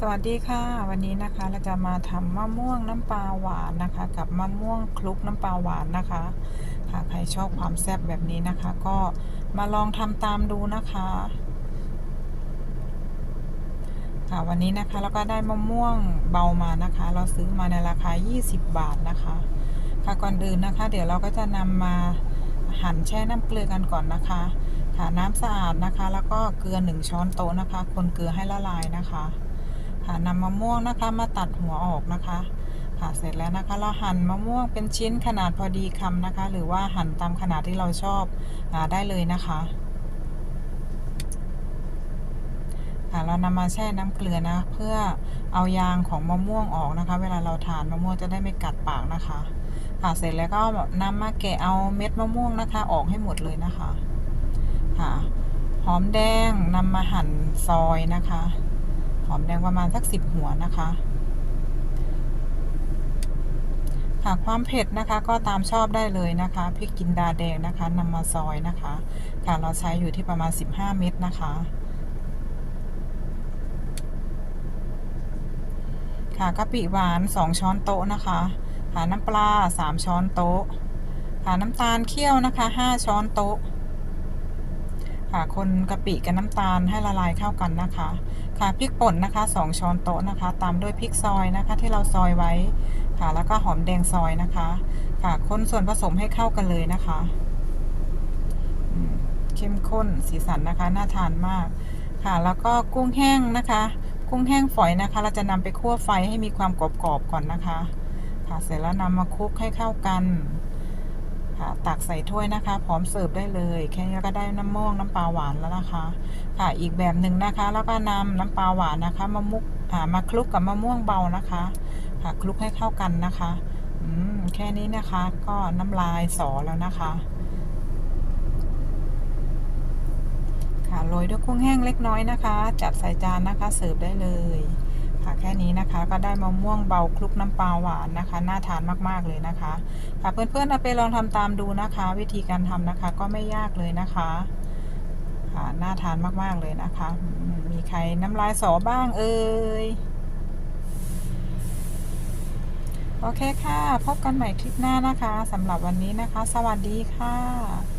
สวัสดีค่ะ วันนี้นะคะเราจะมาทำมะม่วงน้ำปลาหวานนะคะ กับมะม่วงคลุกน้ำปลาหวานนะคะค่ะใครชอบความแซ่บแบบนี้นะคะ ก็มาลองทำตามดูนะคะค่ะวันนี้นะคะเราก็ได้มะม่วงเบามานะคะ เราซื้อมาในราคา 20 บาทนะคะค่ะก่อนอื่นนะคะ เดี๋ยวเราก็จะนำมาหั่นแช่น้ำเกลือกันก่อนนะคะค่ะน้ำสะอาดนะคะ แล้วก็เกลือ 1 ช้อนโต๊ะนะคะ คนเกลือให้ละลายนะคะ ค่ะนำมะม่วงนะคะมาตัดหัวออกนะคะ ค่ะเสร็จแล้วนะคะ เราหั่นมะม่วงเป็นชิ้นขนาดพอดีคำนะคะ หรือว่าหั่นตามขนาดที่เราชอบอได้เลยนะคะค่ะเรานำมาแช่น้ำเกลือนะ เพื่อเอายางของมะม่วงออกนะคะ เวลาเราทานมะม่วงจะได้ไม่กัดปากนะคะ ค่ะเสร็จแล้วก็นำมาแกะเอาเม็ดมะม่วงนะคะ ออกให้หมดเลยนะคะ ค่ะหอมแดงนำมาหั่นซอยนะคะ หอมแดงประมาณสักสิบหัวนะคะ ค่ะความเผ็ดนะคะก็ตามชอบได้เลยนะคะพริกจินดาแดงนะคะนำมาซอยนะคะ ค่ะเราใช้อยู่ที่ประมาณ 15 เม็ดนะคะค่ะกะปิหวาน 2 ช้อนโต๊ะนะคะค่ะน้ำปลา 3 ช้อนโต๊ะค่ะน้ำตาลเคี่ยวนะคะ 5 ช้อนโต๊ะ ค่ะคนกะปิกับน้ำตาลให้ละลายเข้ากันนะคะ ค่ะพริกป่นนะคะ 2 ช้อนโต๊ะนะคะ ตามด้วยพริกซอยนะคะ ที่เราซอยไว้ค่ะ แล้วก็หอมแดงซอยนะคะ ค่ะคนส่วนผสมให้เข้ากันเลยนะคะเข้มข้นสีสันนะคะน่าทานมากค่ะ แล้วก็กุ้งแห้งนะคะ กุ้งแห้งฝอยนะคะ เราจะนำไปคั่วไฟให้มีความกรอบๆก่อนนะคะ ค่ะเสร็จแล้วนำมาคลุกให้เข้ากัน ค่ะตักใส่ถ้วยนะคะ พร้อมเสิร์ฟได้เลย แค่นี้ก็ได้น้ำม่วงน้ำปลาหวานแล้วนะคะ ค่ะอีกแบบหนึ่งนะคะ แล้วก็นำน้ำปลาหวานนะคะมามุกอ่ามาคลุกกับมะม่วงเบานะคะค่ะคลุกให้เข้ากันนะคะอืมแค่นี้นะคะก็น้ำลายสอแล้วนะคะ ค่ะโรยด้วยกุ้งแห้งเล็กน้อยนะคะ จัดใส่จานนะคะเสิร์ฟได้เลย ค่ะแค่นี้นะคะ ก็ได้มะม่วงเบาคลุกน้ำปลาหวานนะคะ น่าทานมากๆเลยนะคะ ค่ะเพื่อนๆเอาไปลองทำตามดูนะคะ วิธีการทำนะคะ ก็ไม่ยากเลยนะคะค่ะน่าทานมากๆเลยนะคะมมีใครน้ำลายสอบ้างเอ่ยโอเคค่ะ พบกันใหม่คลิปหน้านะคะสำหรับวันนี้นะคะ สวัสดีค่ะ